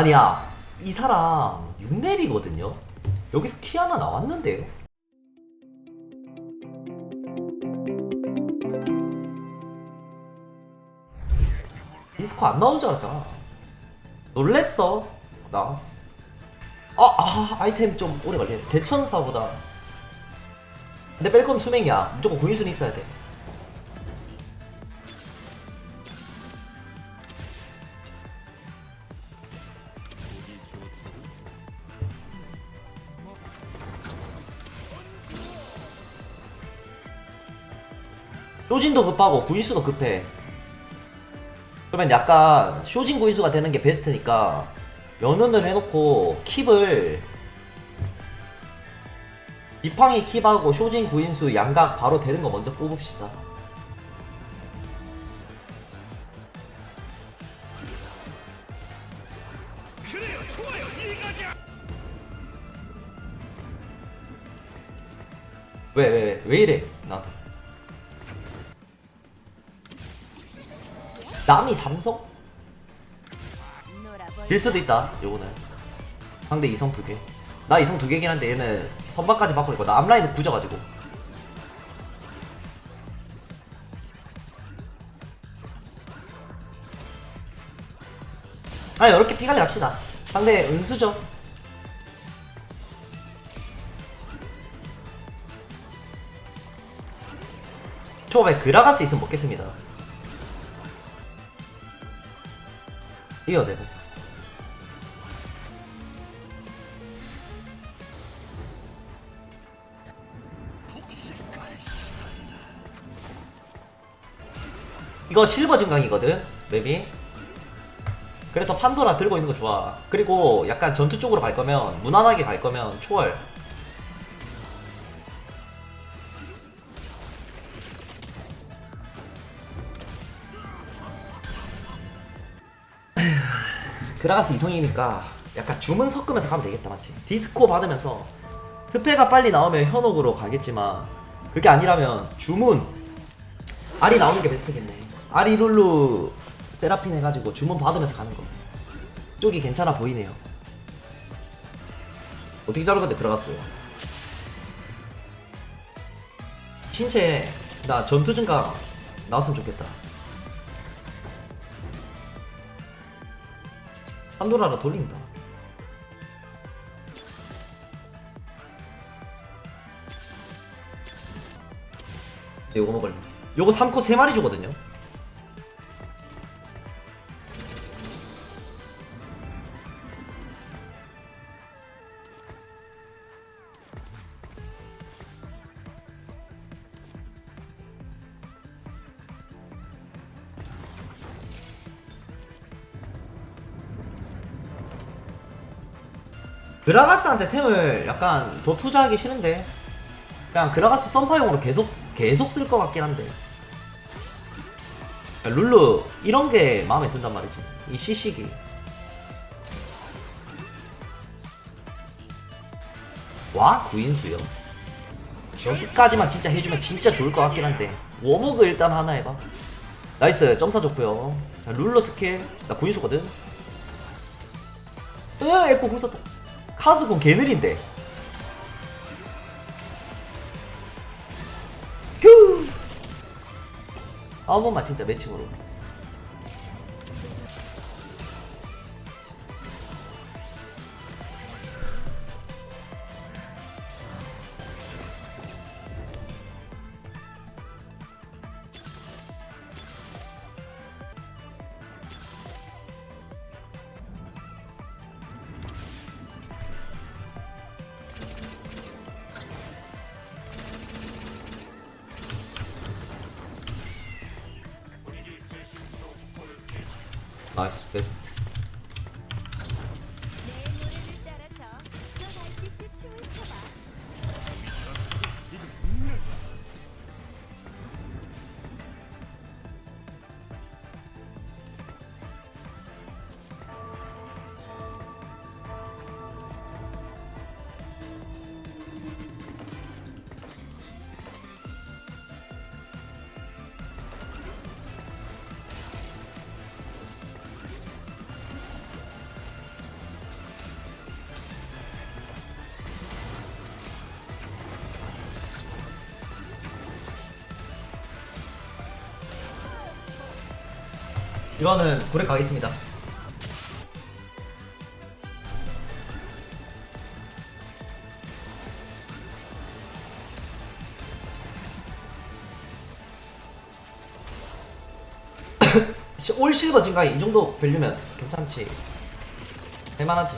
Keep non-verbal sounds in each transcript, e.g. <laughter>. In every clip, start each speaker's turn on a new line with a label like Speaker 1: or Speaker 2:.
Speaker 1: 아니야 이 사람 6렙이거든요. 여기서 키 하나 나왔는데요? 디스코 안 나온 줄 알았잖아. 놀랬어 나. 아, 아 아이템 좀 오래 걸리네 대천사보다. 근데 뺄 거면 수맹이야. 무조건 구인순 있어야 돼 쇼진도 급하고 구인수도 급해. 그러면 약간 쇼진 구인수가 되는 게 베스트니까 연운을 해놓고 킵을 지팡이 킵하고 쇼진 구인수 양각 바로 되는 거 먼저 뽑읍시다. 왜, 왜, 왜, 왜 이래, 남이 삼성? 질 수도 있다, 요거는. 상대 이성 두 개. 나 이성 두 개긴 한데 얘는 선박까지 바꿔 있고, 나 앞라인은 굳어가지고. 아, 이렇게 피갈리 합시다. 상대 은수죠? 초밥에 그라가스 있으면 먹겠습니다. 이어 되고. 이거 실버 증강이거든 맵이. 그래서 판도라 들고 있는 거 좋아. 그리고 약간 전투 쪽으로 갈 거면 무난하게 갈 거면 초월 그라가스 이성이니까 약간 주문 섞으면서 가면 되겠다 맞지? 디스코 받으면서 특패가 빨리 나오면 현혹으로 가겠지만 그게 아니라면 주문. 알이 나오는 게 베스트겠네. 알이 룰루 세라핀 해가지고 주문 받으면서 가는 거. 쪽이 괜찮아 보이네요. 어떻게 자를 건데 그라가스? 신체 나 전투 증가 나왔으면 좋겠다 판도라로 돌린다. 요거 먹을래. 요거 3코 3마리 주거든요. 그라가스한테 템을 약간 더 투자하기 싫은데. 그냥 그라가스 썬파용으로 계속 계속 쓸 것 같긴 한데. 야, 룰루 이런 게 마음에 든단 말이지. 이 시식이 와 구인수요. 여기까지만 진짜 해주면 진짜 좋을 것 같긴 한데. 워머그 일단 하나 해봐. 나이스 점사 좋고요. 자, 룰루 스킬. 나 구인수거든. 으 에코 궁 썼다 카스군 개느린데 휴! 한 번만 진짜 매칭으로 나이 이거는 고래 가겠습니다. <coughs> 시- 올 실버 증가 이 정도 밸류면 괜찮지. 할만하지.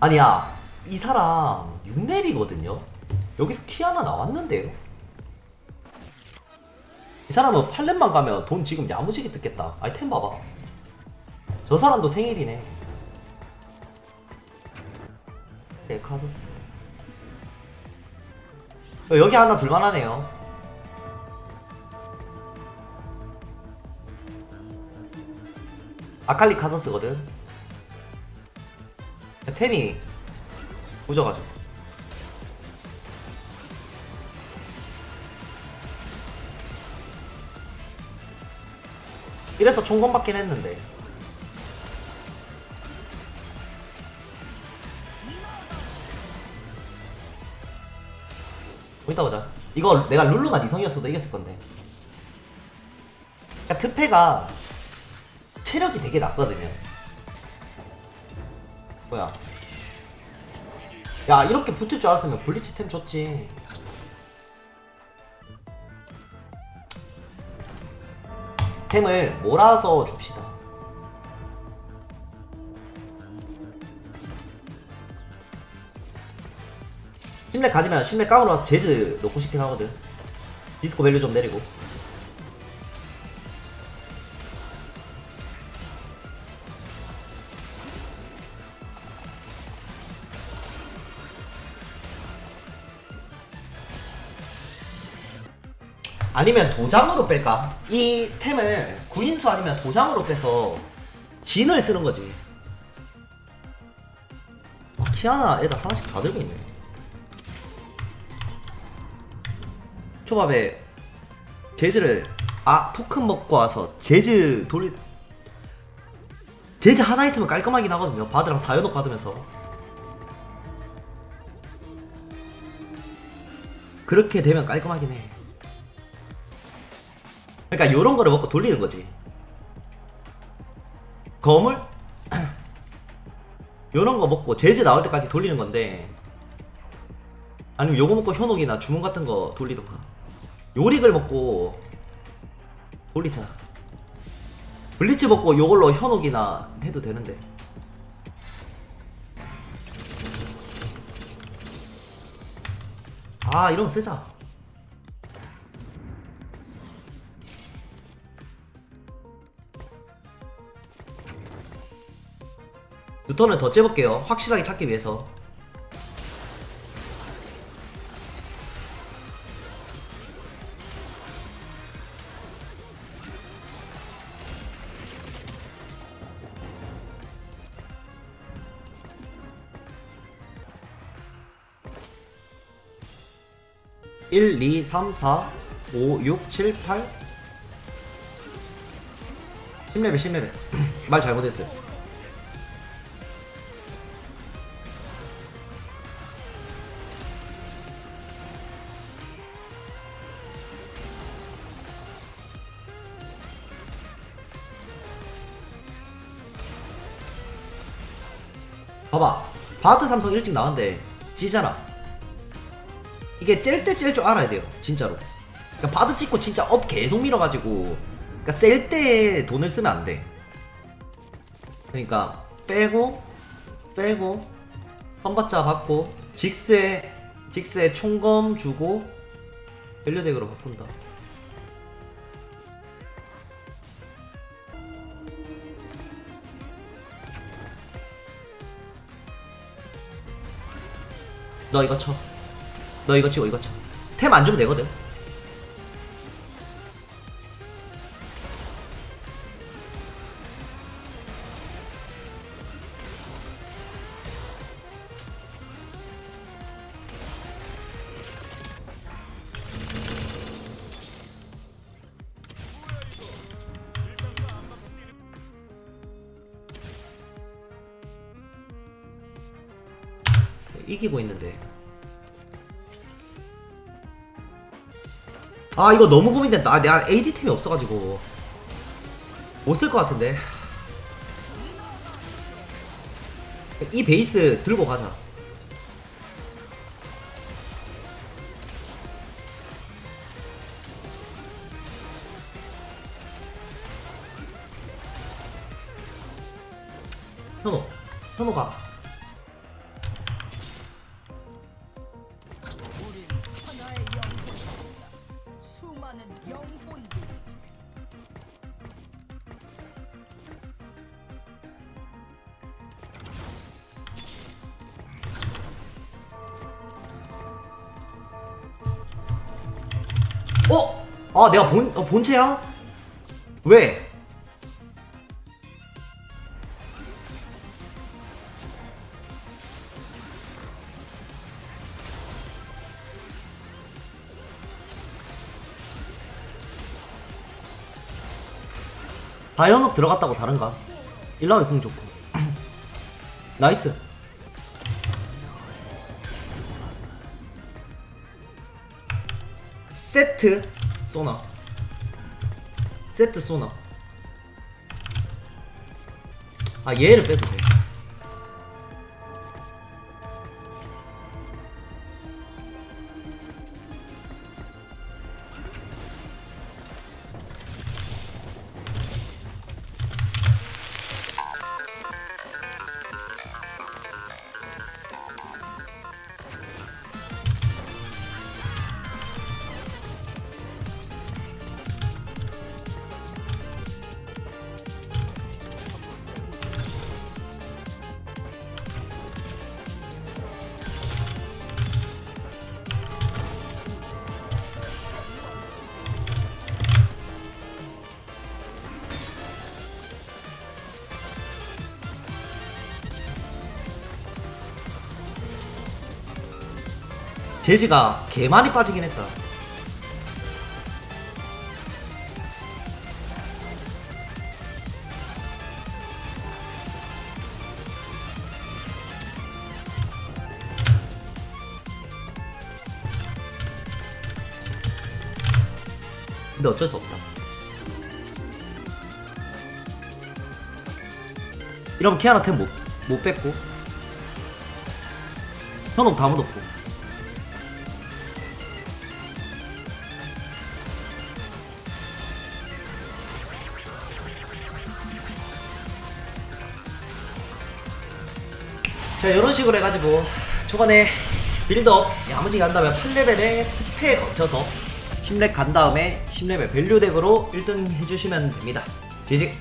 Speaker 1: 아니야, 이 사람 6렙이거든요. 여기서 키 하나 나왔는데요. 이 사람은 8렙만 가면 돈 지금 야무지게 뜯겠다. 아이템 봐봐. 저 사람도 생일이네. 네, 카소스. 어, 여기 하나 둘만하네요. 아칼리 카소스거든. 템이 부져가지고. 이래서 총검 받긴 했는데. 뭐 이따 보자. 이거 내가 룰루만 이성이었어도 이겼을 건데. 그러니까 트페가 체력이 되게 낮거든요. 뭐야? 야 이렇게 붙을 줄 알았으면 블리치 템 줬지. 템을 몰아서 줍시다. 심렉 가지면 심렉 깡으로 와서 제즈 넣고 싶긴 하거든. 디스코 밸류 좀 내리고. 아니면 도장으로 뺄까? 이 템을 구인수 아니면 도장으로 빼서 진을 쓰는 거지. 아, 키아나 애들 하나씩 다 들고 있네. 초밥에 재즈를 아 토큰 먹고 와서 재즈 돌리 재즈 하나 있으면 깔끔하긴 하거든요. 바드랑 사연옥 받으면서 그렇게 되면 깔끔하긴 해. 그러니까 요런 거를 먹고 돌리는 거지. 거물? <clears throat> 요런 거 먹고 재즈 나올 때까지 돌리는 건데 아니면 요거 먹고 현혹이나 주문 같은 거 돌리던가 요릭을 먹고 돌리자 블리츠 먹고 요걸로 현혹이나 해도 되는데 아 이러면 쓰자 뉴턴을 더 째볼게요. 확실하게 찾기 위해서. 일, 이, 삼, 사, 오, 육, 칠, 팔. 10레벨, 10레벨. <clears throat> 말 잘못했어요. 봐봐. 바드 삼성 일찍 나왔는데 지잖아. 이게 짤때짤줄 알아야 돼요 진짜로. 그러니까 바드 찍고 진짜 업 계속 밀어가지고 그러니까 셀 때 돈을 쓰면 안 돼. 그러니까 빼고 빼고 선받자 받고 직세 직세 총검 주고 밸류덱으로 바꾼다 너 이거 쳐. 너 이거 치고 이거 쳐. 템 안 주면 되거든. 이기고 있는데. 아 이거 너무 고민된다. 아, 내가 AD 템이 없어가지고. 못 쓸 것 같은데 이 베이스 들고 가자 현호 현호 가 아 내가 본 어, 본체야? 왜? 바이오녹 들어갔다고 다른가? 일라오이 궁 좋고 <clears throat> 나이스 세트 소나. 세트 소나. 아 얘를 빼도 돼 재지가 개 많이 빠지긴 했다. 근데 어쩔 수 없다. 이러면 키아나 템 못 못 뺐고. 현옥 다 묻었고 자 이런 식으로 해가지고 초반에 빌드업 야무지게 한 다음에 8레벨에 특패에 거쳐서 10렙 간 다음에 10레벨 밸류 덱으로 1등 해주시면 됩니다. 지직